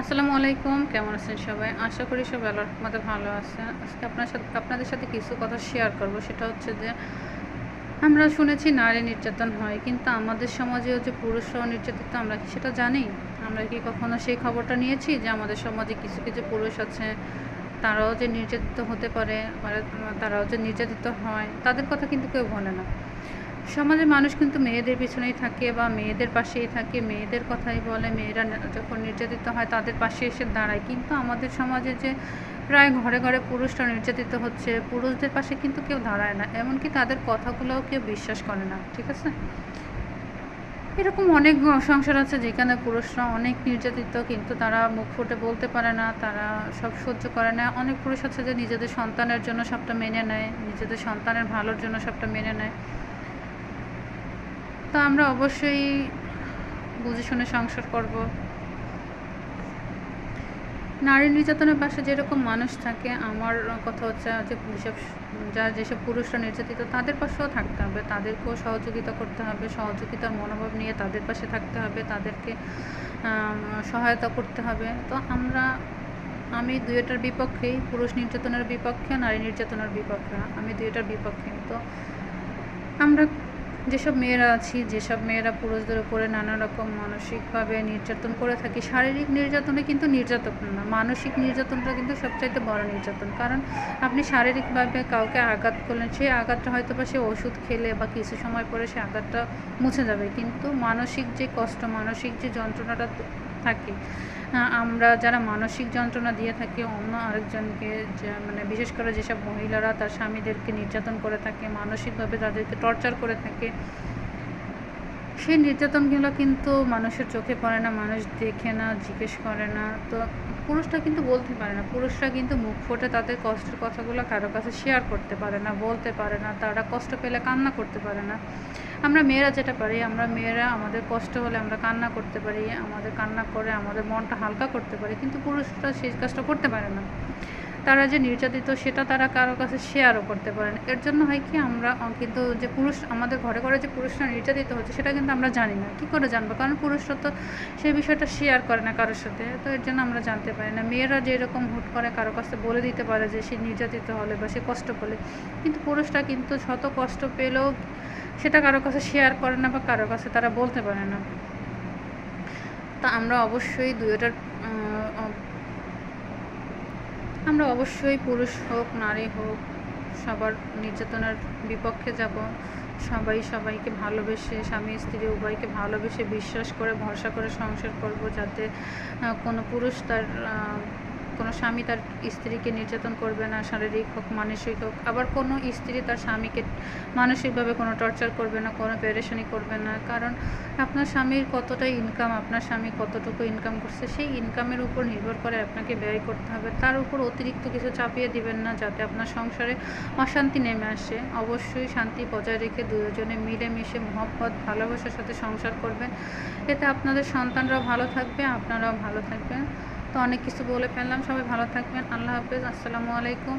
আসসালামু আলাইকুম, কেমন আছেন সবাই? আশা করি সবাই আল্লাহর রহমতে ভালো আছেন। আজকে আপনার সাথে, আপনাদের সাথে কিছু কথা শেয়ার করব। সেটা হচ্ছে যে, আমরা শুনেছি নারী নির্যাতন হয়, কিন্তু আমাদের সমাজেও যে পুরুষরাও নির্যাতিত, আমরা কি সেটা জানি? আমরা কি কখনো সেই খবরটা নিয়েছি যে আমাদের সমাজে কিছু কিছু পুরুষ আছে, তারাও যে নির্যাতিত হতে পারে বা তারাও যে নির্যাতিত হয়? তাদের কথা কিন্তু কেউ বলে না। সমাজের মানুষ কিন্তু মেয়েদের পিছনেই থাকে বা মেয়েদের পাশেই থাকে, মেয়েদের কথাই বলে, মেয়েরা যখন নির্যাতিত হয় তাদের পাশে এসে দাঁড়ায়। কিন্তু আমাদের সমাজে যে প্রায় ঘরে ঘরে পুরুষরা নির্যাতিত হচ্ছে, পুরুষদের পাশে কিন্তু কেউ দাঁড়ায় না। এমনকি তাদের কথাগুলোও কেউ বিশ্বাস করে না, ঠিক আছে? এরকম অনেক সংসার আছে যেখানে পুরুষরা অনেক নির্যাতিত, কিন্তু তারা মুখ ফুটে বলতে পারে না, তারা সব সহ্য করে না। অনেক পুরুষ আছে যে নিজেদের সন্তানের জন্য সবটা মেনে নেয়, নিজেদের সন্তানের ভালোর জন্য সবটা মেনে নেয়। তো আমরা অবশ্যই বুঝে শুনে সংসার করব। নারী নির্যাতনের পাশে যেরকম মানুষ থাকে, আমার কথা হচ্ছে যে যেসব যারা যেসব পুরুষরা নির্যাতিত, তাদের পাশেও থাকতে হবে। তাদেরকেও সহযোগিতা করতে হবে, সহযোগিতার মনোভাব নিয়ে তাদের পাশে থাকতে হবে, তাদেরকে সহায়তা করতে হবে। তো আমরা, আমি দুইটার বিপক্ষেই পুরুষ নির্যাতনের বিপক্ষে, নারী নির্যাতনের বিপক্ষে, আমি দুইটার বিপক্ষে। তো আমরা যেসব মেয়েরা আছি, যেসব মেয়েরা পুরুষদের উপরে নানা রকম মানসিকভাবে নির্যাতন করে থাকি, শারীরিক নির্যাতনে কিন্তু নির্যাতন না। মানসিক নির্যাতনটা কিন্তু সবচাইতে বড় নির্যাতন। কারণ আপনি শারীরিকভাবে কাউকে আঘাত করলেন সেই আঘাতটা হয়তো বা সে ওষুধ খেলে বা কিছু সময় পরে সে আঘাতটা মুছে যাবে। কিন্তু মানসিক যে কষ্ট, মানসিক যে যন্ত্রণাটা থাকে। আমরা যারা মানসিক যন্ত্রণা দিয়ে থাকি, অন্য আরেকজনকে মানে বিশেষ করে যেসব মহিলারা তার স্বামীদেরকে নির্যাতন করে থাকে, মানসিকভাবে তাদেরকে টর্চার করে থাকে, সেই নির্যাতনগুলো কিন্তু মানুষের চোখে পড়ে না, মানুষ দেখে না, জিজ্ঞেস করে না। তো পুরুষরা কিন্তু বলতে পারে না। পুরুষরা কিন্তু মুখ ফোটে তাদের কষ্টের কথাগুলো কারও কাছে শেয়ার করতে পারে না, বলতে পারে না। তারা কষ্ট পেলে কান্না করতে পারে না। আমরা মেয়েরা যেটা পারি, আমরা মেয়েরা আমাদের কষ্ট হলে আমরা কান্না করতে পারি, আমাদের কান্না করে আমাদের মনটা হালকা করতে পারি, কিন্তু পুরুষরা সেই কাজটা করতে পারে না। তারা যে নির্যাতিত, সেটা তারা কারও কাছে শেয়ারও করতে পারেন। এর জন্য হয় কি, আমরা কিন্তু যে পুরুষ, আমাদের ঘরে ঘরে যে পুরুষরা নির্যাতিত হচ্ছে, সেটা কিন্তু আমরা জানি না। কী করে জানব? কারণ পুরুষরা তো সেই বিষয়টা শেয়ার করে না কারোর সাথে। তো এর জন্য আমরা জানতে পারি না। মেয়েরা যেরকম হুট করে কারও কাছে বলে দিতে পারে যে সে নির্যাতিত হলে বা সে কষ্ট পেলে, কিন্তু পুরুষরা কিন্তু শত কষ্ট পেলেও সেটা কারও কাছে শেয়ার করে না বা কারও কাছে তারা বলতে পারে না। তা আমরা অবশ্যই দুয়োটার আমরা অবশ্যই পুরুষ হোক, নারী হোক, সবার নির্যাতনের বিপক্ষে যাব। সবাই সবাইকে ভালোবেসে, স্বামী, স্ত্রী উভয়কে ভালোবেসে বিশ্বাস করে, ভরসা করে সংসার করব যাতে কোনো পুরুষ তার কোনো স্বামী তার স্ত্রীকে নির্যাতন করবে না, শারীরিক হোক, মানসিক হোক, আবার কোনো স্ত্রী তার স্বামীকে মানসিকভাবে কোনো টর্চার করবে না, কোনো পেরেশানি করবে না। কারণ আপনার স্বামীর কতটা ইনকাম আপনার স্বামী কতটুকু ইনকাম করছে, সেই ইনকামের উপর নির্ভর করে আপনাকে ব্যয় করতে হবে। তার উপর অতিরিক্ত কিছু চাপিয়ে দিবেন না, যাতে আপনার সংসারে অশান্তি নেমে আসে। অবশ্যই শান্তি বজায় রেখে দুজনে মিলেমিশে মহব্বত, ভালোবাসার সাথে সংসার করবেন। এতে আপনাদের সন্তানরাও ভালো থাকবে, আপনারাও ভালো থাকবেন। তো অনেক কিছু বলে ফেললাম। সবাই ভালো থাকবেন। আল্লাহ হাফেজ। আসসালামু আলাইকুম।